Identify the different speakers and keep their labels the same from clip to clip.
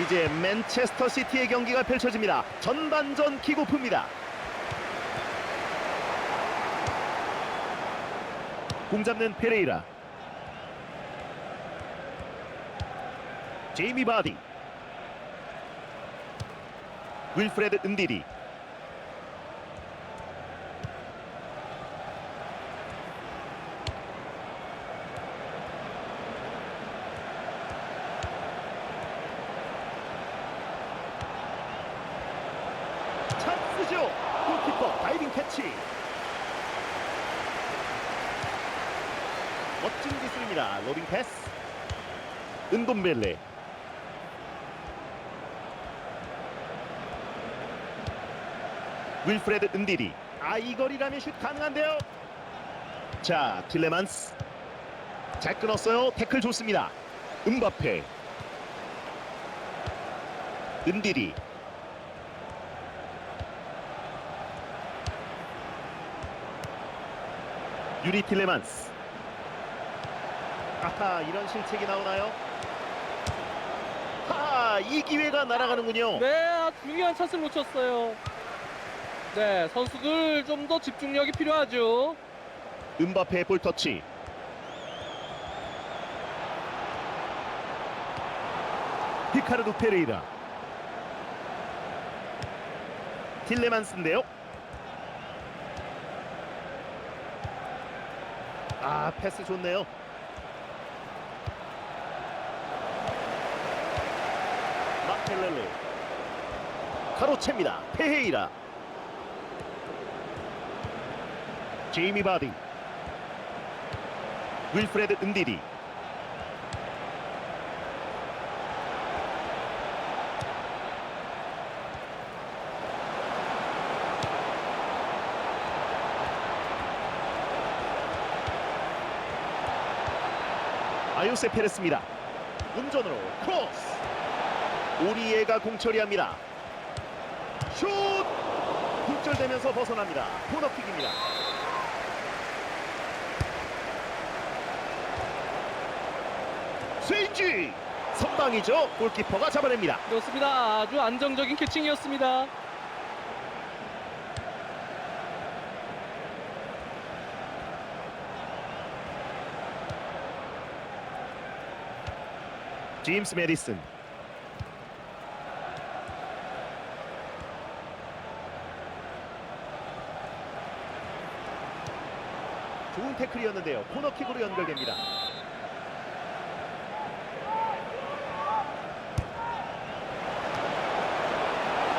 Speaker 1: 이제 맨체스터 시티의 경기가 펼쳐집니다. 전반전 킥오프입니다. 공 잡는 페레이라. 제이미 바디. 윌프레드 은디리. 찬스죠. 골키퍼 다이빙 캐치. 멋진 기술입니다. 로빙 패스. 은돔벨레. 윌프레드 은디리. 아, 이 거리라면 슛 가능한데요. 자, 틸레만스. 잘 끊었어요. 태클 좋습니다. 음바페. 은디리. 유리 틸레만스. 아하, 이런 실책이 나오나요? 하, 이 기회가 날아가는군요.
Speaker 2: 네, 아주 중요한 찬스를 놓쳤어요. 네, 선수들 좀 더 집중력이 필요하죠.
Speaker 1: 음바페의 볼터치. 히카르도 페레이라. 틸레만스인데요. 아, 패스 좋네요. 마켈렐레. 가로챕니다. 페헤이라. 제이미 바디. 윌프레드 은디리. 아요세 페레스입니다. 운전으로 크로스. 오리에가 공처리합니다. 슛! 굴절되면서 벗어납니다. 코너킥입니다. 스윙지! 선방이죠. 골키퍼가 잡아냅니다.
Speaker 2: 그렇습니다. 아주 안정적인 캐칭이었습니다.
Speaker 1: 제임스 메디슨. 좋은 태클이었는데요. 코너킥으로 연결됩니다.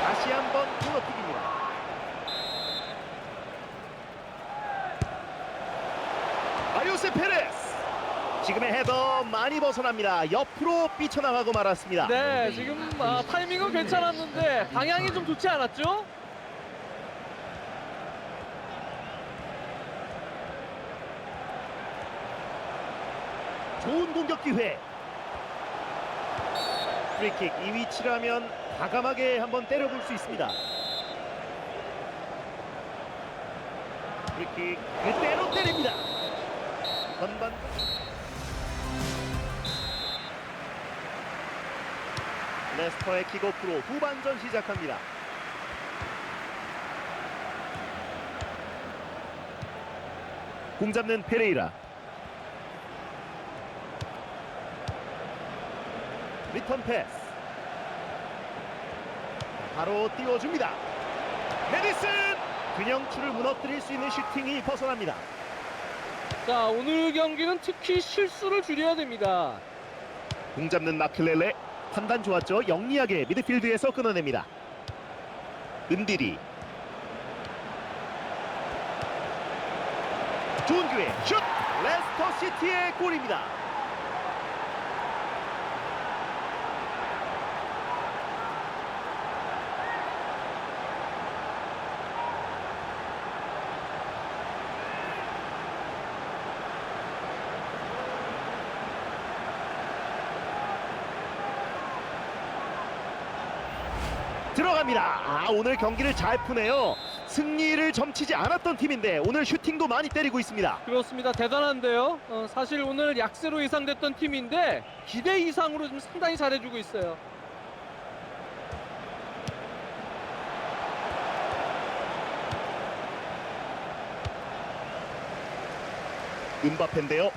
Speaker 1: 다시 한번 코너킥입니다. 아요세 페레스. 지금의 헤더 많이 벗어납니다. 옆으로 삐쳐나가고 말았습니다.
Speaker 2: 네, 지금 아, 타이밍은 괜찮았는데 방향이 좀 좋지 않았죠?
Speaker 1: 좋은 공격 기회. 프리킥 이 위치라면 과감하게 한번 때려볼 수 있습니다. 프리킥 그대로 때립니다. 전반 레스터의 킥오프로 후반전 시작합니다. 공 잡는 페레이라. 리턴 패스 바로 띄워줍니다 메디슨 균형추를 무너뜨릴 수 있는 슈팅이 벗어납니다
Speaker 2: 자, 오늘 경기는 특히 실수를 줄여야 됩니다.
Speaker 1: 공 잡는 마클렐레 판단 좋았죠. 영리하게 미드필드에서 끊어냅니다. 은디리. 좋은 기회. 슛! 레스터 시티의 골입니다 들어갑니다. 아, 오늘 경기를 잘 푸네요. 승리를 점치지 않았던 팀인데 오늘 슈팅도 많이 때리고 있습니다.
Speaker 2: 그렇습니다. 대단한데요. 어, 사실 오늘 약세로 예상됐던 팀인데 기대 이상으로 좀 상당히 잘해주고 있어요.
Speaker 1: 음바펜데요.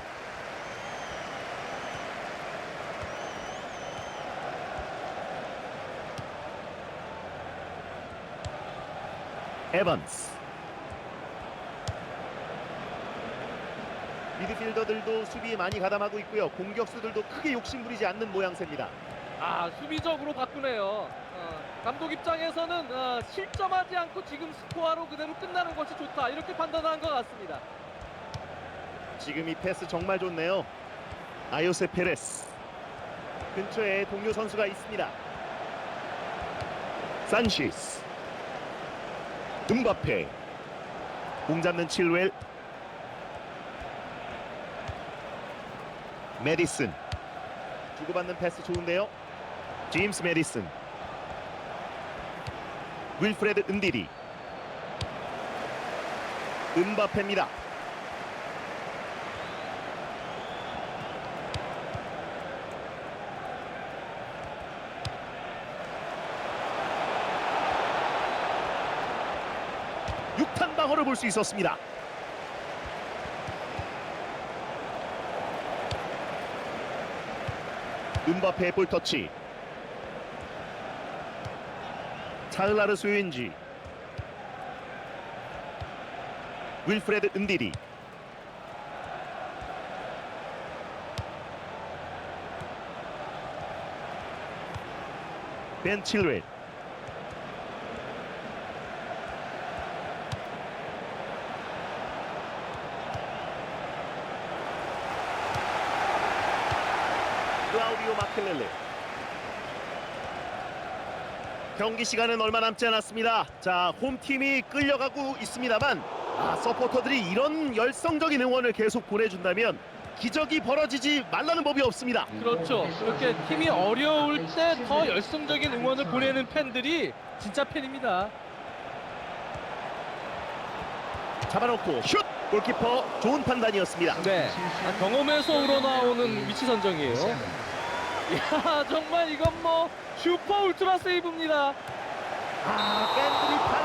Speaker 1: 에반스 미드필더들도 수비에 많이 가담하고 있고요. 공격수들도 크게 욕심 부리지 않는 모양새입니다.
Speaker 2: 아 수비적으로 바꾸네요. 어, 감독 입장에서는 어, 실점하지 않고 지금 스코어로 그대로 끝나는 것이 좋다 이렇게 판단한 것 같습니다.
Speaker 1: 지금 이 패스 정말 좋네요. 아요세 페레스 근처에 동료 선수가 있습니다. 산시스 음바페. 공 잡는 칠웰. 메디슨. 주고받는 패스 좋은데요. 제임스 메디슨. 윌프레드 은디리. 음바페입니다. 방어를 볼 수 있었습니다. 은바페의 볼터치. 차을라르 소유인지. 윌프레드 은디리. 벤 칠웰 클라우디오 마켈렐레 경기 시간은 얼마 남지 않았습니다. 자, 홈팀이 끌려가고 있습니다만 아, 서포터들이 이런 열성적인 응원을 계속 보내준다면 기적이 벌어지지 말라는 법이 없습니다.
Speaker 2: 그렇죠. 그렇게 팀이 어려울 때 더 열성적인 응원을 보내는 팬들이 진짜 팬입니다.
Speaker 1: 잡아놓고 슛! 골키퍼 좋은 판단이었습니다.
Speaker 2: 네, 아, 경험에서 우러나오는 위치 선정이에요. 야 정말 이건 뭐 슈퍼 울트라 세이브입니다.
Speaker 1: 아, 팬들이 판